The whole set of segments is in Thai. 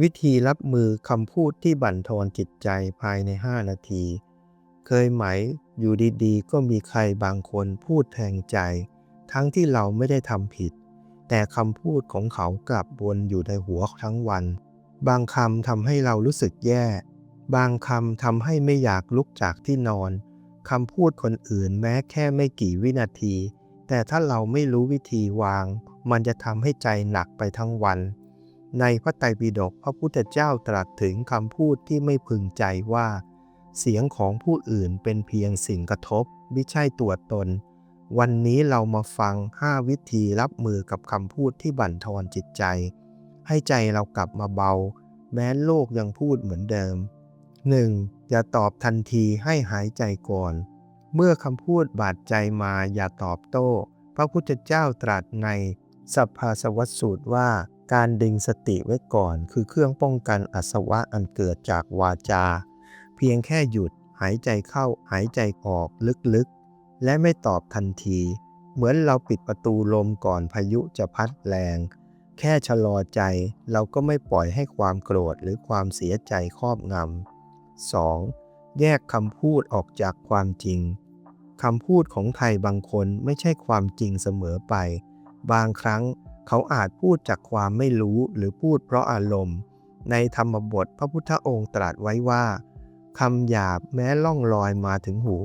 วิธีรับมือคำพูดที่บั่นทอนจิตใจภายใน 5 นาที เคยไหมอยู่ดีๆ ก็มีใครบางคนพูดแทงใจ ทั้งที่เราไม่ได้ทำผิด แต่คำพูดของเขากลับวนอยู่ในหัวทั้งวัน บางคำทำให้เรารู้สึกแย่ บางคำทำให้ไม่อยากลุกจากที่นอนคำพูดคนอื่นแม้แค่ไม่กี่วินาที แต่ถ้าเราไม่รู้วิธีวาง มันจะทำให้ใจหนักไปทั้งวัน ในพระไตรปิฎกพระพุทธเจ้าตรัสถึงคำพูดที่ไม่พึงใจว่า เสียงของผู้อื่นเป็นเพียงสิ่งกระทบ ไม่ใช่ตัวตน วันนี้เรามาฟัง 5 วิธีรับมือกับคำพูดที่บั่นทอนจิตใจ ให้ใจเรากลับมาเบา แม้โลกยังพูดเหมือนเดิม 1. อย่าตอบทันทีให้หายใจก่อน เมื่อคำพูดบาดใจมาอย่าตอบโต้ พระพุทธเจ้าตรัสในสัพพาสวัสสูตรว่า การดึงสติไว้ก่อน คือเครื่องป้องกันอสวะอันเกิดจากวาจา เพียงแค่หยุดหายใจเข้าหายใจออกลึกๆ และไม่ตอบทันที เหมือนเราปิดประตูลมก่อนพายุจะพัดแรง แค่ชะลอใจเราก็ไม่ปล่อยให้ความโกรธหรือความเสียใจครอบงำ 2. แยกคำพูดออกจากความจริงคำพูดของใครบางคนไม่ใช่ความจริงเสมอไป บางครั้ง เขาอาจพูดจากความไม่รู้หรือพูดเพราะอารมณ์ ในธรรมบทพระพุทธองค์ตรัสไว้ว่าคำหยาบแม้ล่องลอยมาถึงหู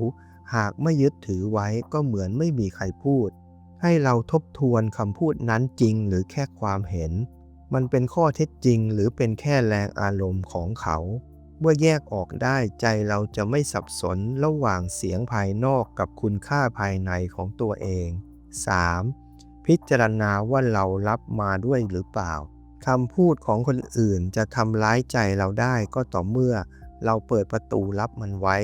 หากไม่ยึดถือไว้ก็เหมือนไม่มีใครพูด ให้เราทบทวนคำพูดนั้นจริงหรือแค่ความเห็น มันเป็นข้อเท็จจริงหรือเป็นแค่แรงอารมณ์ของเขาเมื่อแยกออกได้ใจเราจะไม่สับสนระหว่างเสียงภายนอกกับคุณค่าภายในของตัวเอง 3. พิจารณาว่าเรารับมาด้วยหรือเปล่าคำพูดของคนอื่นจะทำร้ายใจเราได้ก็ต่อเมื่อ เราเปิดประตูรับมันไว้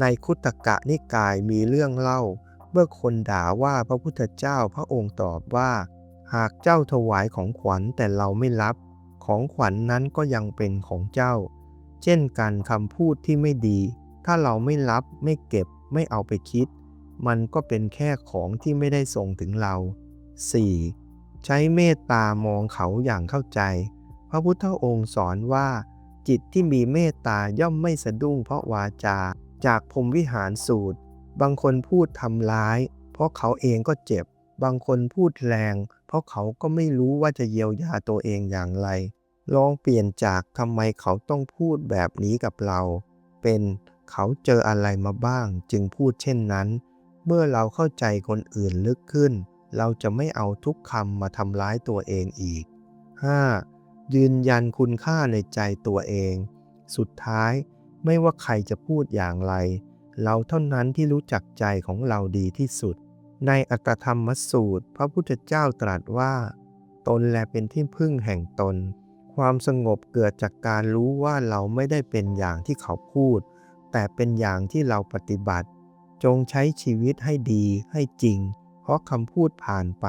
ในคุตกะนิกายมีเรื่องเล่า เมื่อคนด่าว่าพระพุทธเจ้าพระองค์ตอบว่า หากเจ้าถวายของขวัญแต่เราไม่รับ ของขวัญนนั้นก็ยังเป็นของเจ้า เช่นกันคำพูดที่ไม่ดี ถ้าเราไม่รับไม่เก็บไม่เอาไปคิด มันก็เป็นแค่ของที่ไม่ได้ส่งถึงเรา 4. ใช้เมตตามองเขาอย่างเข้าใจ พระพุทธองค์สอนว่า จิตที่มีเมตตาย่อมไม่สะดุ้งเพราะวาจา จากพรมวิหารสูตร บางคนพูดทำร้าย เพราะเขาเองก็เจ็บ บางคนพูดแรง เพราะเขาก็ไม่รู้ว่าจะเยียวยาตัวเองอย่างไร ลองเปลี่ยนจากทำไมเขาต้องพูดแบบนี้กับเรา เป็นเขาเจออะไรมาบ้างจึงพูดเช่นนั้น เมื่อเราเข้าใจคนอื่นลึกขึ้น เราจะไม่เอาทุกคำมาทำร้ายตัวเองอีก 5. ยืนยันคุณค่าในใจตัวเอง สุดท้ายไม่ว่าใครจะพูดอย่างไร เราเท่านั้นที่รู้จักใจของเราดีที่สุด ในอัตธรรมสูตร พระพุทธเจ้าตรัสว่า ตนแลเป็นที่พึ่งแห่งตน ความสงบเกิดจากการรู้ว่าเราไม่ได้เป็นอย่างที่เขาพูด แต่เป็นอย่างที่เราปฏิบัติ จงใช้ชีวิตให้ดีให้จริง เพราะคำพูดผ่านไป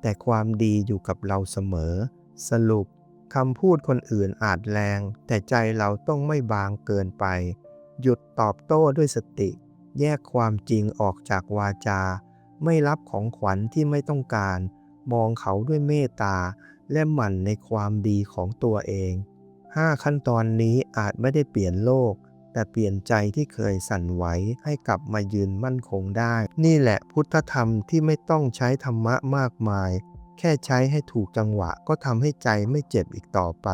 แต่ความดีอยู่กับเราเสมอ สรุปคำพูดคนอื่นอาจแรง แต่ใจเราต้องไม่บางเกินไป หยุดตอบโต้ด้วยสติ แยกความจริงออกจากวาจา ไม่รับของขวัญที่ไม่ต้องการ มองเขาด้วยเมตตา และหมั่นในความดีของตัวเอง 5 ขั้นตอนนี้อาจไม่ได้เปลี่ยนโลก แต่เปลี่ยนใจที่เคยสั่นไหวให้กลับมายืนมั่นคงได้ นี่แหละพุทธธรรมที่ไม่ต้องใช้ธรรมะมากมาย แค่ใช้ให้ถูกจังหวะก็ทำให้ใจไม่เจ็บอีกต่อไป